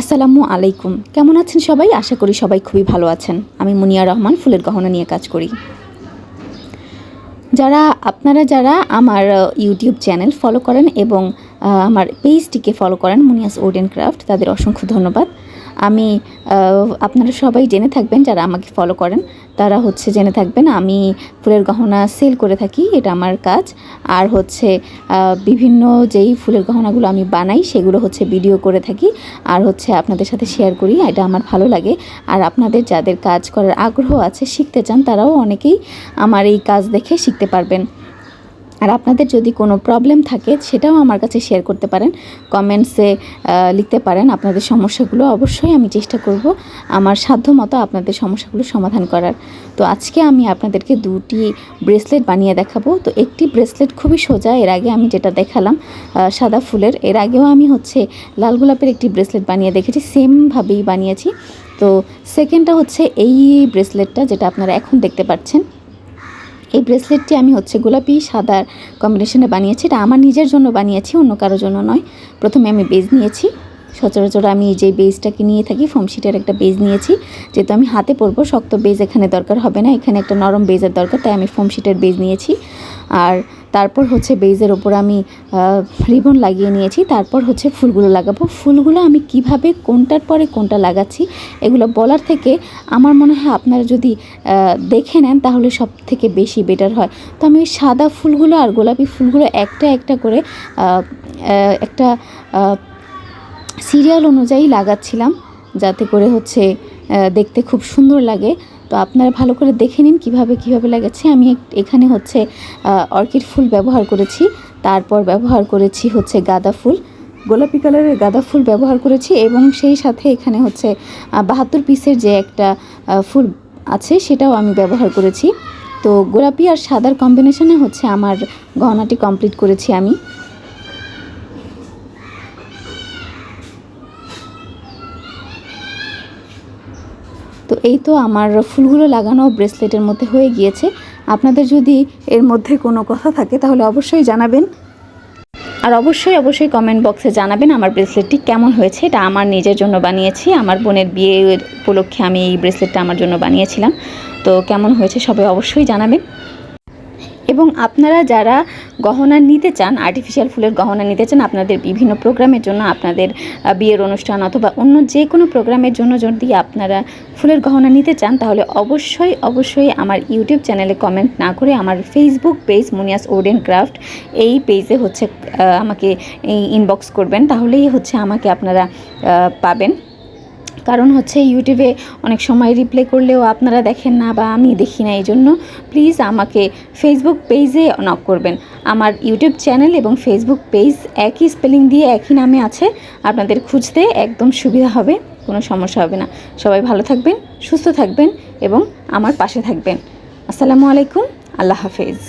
আসসালামু আলাইকুম। কেমন আছেন সবাই? আশা করি সবাই খুবই ভালো আছেন। আমি মুনিয়া রহমান, ফুলের গহনা নিয়ে কাজ করি। যারা, আপনারা যারা আমার ইউটিউব চ্যানেল ফলো করেন এবং আমার পেজটিকে ফলো করেন মুনিয়াস এন্ড ক্রাফট, তাদের অসংখ্য ধন্যবাদ। আমি আপনারা সবাই জেনে থাকবেন যারা আমাকে ফলো করেন, তারা হচ্ছে জেনে থাকবেন আমি ফুলের গহনা সেল করে থাকি, এটা আমার কাজ। আর হচ্ছে বিভিন্ন যেই ফুলের গহনাগুলো আমি বানাই, সেগুলো হচ্ছে ভিডিও করে থাকি। আর হচ্ছে আপনাদের সাথে শেয়ার করি, এটা আমার ভালো লাগে। আর আপনাদের যাদের কাজ করার আগ্রহ আছে, শিখতে চান, তারাও অনেকেই আমার এই কাজ দেখে শিখতে পারবেন। আর আপনাদের যদি কোনো প্রবলেম থাকে, সেটাও আমার কাছে শেয়ার করতে পারেন। কমেন্টসে লিখতে পারেন আপনাদের সমস্যাগুলো। অবশ্যই আমি চেষ্টা করব আমার সাধ্য মতো আপনাদের সমস্যাগুলো সমাধান করার। তো আজকে আমি আপনাদেরকে দুটি ব্রেসলেট বানিয়ে দেখাবো। তো একটি ব্রেসলেট খুবই সোজা, এর আগে আমি যেটা দেখালাম সাদা ফুলের, এর আগেও আমি হচ্ছে লাল গোলাপের একটি ব্রেসলেট বানিয়ে দেখেছি সেমভাবেই বানিয়েছি। তো সেকেন্ডটা হচ্ছে এই ব্রেসলেটটা যেটা আপনারা এখন দেখতে পাচ্ছেন। এই ব্রেসলেটটি আমি হচ্ছে গোলাপি, সাদার কম্বিনেশনে বানিয়েছি। এটা আমার নিজের জন্য বানিয়েছি, অন্য কারোর জন্য নয়। প্রথমে আমি বেজ নিয়েছি। সচরাচর আমি যে বেজটাকে নিয়ে থাকি ফোমশিটের একটা বেজ নিয়েছি। যেহেতু আমি হাতে পরবো, শক্ত বেজ এখানে দরকার হবে না। এখানে একটা নরম বেজের দরকার, তাই আমি ফোমশিটের বেজ নিয়েছি। আর তারপর হচ্ছে বেজের ওপর আমি রিবন লাগিয়ে নিয়েছি। তারপর হচ্ছে ফুলগুলো লাগাবো। ফুলগুলো আমি কীভাবে, কোনটার পরে কোনটা লাগাচ্ছি, এগুলো বলার থেকে আমার মনে হয় আপনারা যদি দেখে নেন, তাহলে সব থেকে বেশি বেটার হয়। তো আমি সাদা ফুলগুলো আর গোলাপি ফুলগুলো একটা একটা করে একটা সিরিয়াল অনুযায়ী লাগাচ্ছিলাম যাতে করে হচ্ছে দেখতে খুব সুন্দর লাগে। তো আপনারা ভালো করে দেখে নিন কীভাবে কীভাবে লাগাচ্ছি। আমি এখানে হচ্ছে অর্কিড ফুল ব্যবহার করেছি। তারপর ব্যবহার করেছি হচ্ছে গাঁদা ফুল। গোলাপি কালারের গাঁদা ফুল ব্যবহার করেছি এবং সেই সাথে এখানে হচ্ছে বাহাত্তর পিসের যে একটা ফুল আছে সেটাও আমি ব্যবহার করেছি। তো গোলাপি আর সাদার কম্বিনেশনে হচ্ছে আমার গহনাটি কমপ্লিট করেছি আমি। তো এই তো আমার ফুলগুলো লাগানো ব্রেসলেটের মধ্যে হয়ে গিয়েছে। আপনাদের যদি এর মধ্যে কোনো কথা থাকে, তাহলে অবশ্যই জানাবেন। আর অবশ্যই অবশ্যই কমেন্ট বক্সে জানাবেন আমার ব্রেসলেটটি কেমন হয়েছে। এটা আমার নিজের জন্য বানিয়েছি। আমার বোনের বিয়ে উপলক্ষে আমি এই ব্রেসলেটটা আমার জন্য বানিয়েছিলাম। তো কেমন হয়েছে সবাই অবশ্যই জানাবেন। এবং আপনারা যারা গহনা নিতে চান আর্টিফিশিয়াল ফুলের গহনা নিতে চান, আপনাদের বিভিন্ন প্রোগ্রামের জন্য আপনাদের বিয়ের অনুষ্ঠান অথবা অন্য যে কোনো প্রোগ্রামের জন্য যদি আপনারা ফুলের গহনা নিতে চান, তাহলে অবশ্যই অবশ্যই আমার ইউটিউব চ্যানেলে কমেন্ট না করে আমার Facebook page Muniya's wooden craft, এই পেজে হচ্ছে আমাকে ইনবক্স করবেন। তাহলেই হচ্ছে আমাকে আপনারা পাবেন। কারণ হচ্ছে ইউটিউবে অনেক সময় রিপ্লে করলেও আপনারা দেখেন না বা আমি দেখি না এই জন্য প্লিজ আমাকে ফেসবুক পেজে নক করবেন। আমার ইউটিউব চ্যানেল এবং ফেসবুক পেজ একই স্পেলিং দিয়ে একই নামে আছে। আপনাদের খুঁজতে একদম সুবিধা হবে, কোনো সমস্যা হবে না। সবাই ভালো থাকবেন, সুস্থ থাকবেন এবং আমার পাশে থাকবেন। আসসালামু আলাইকুম, আল্লাহ হাফেজ।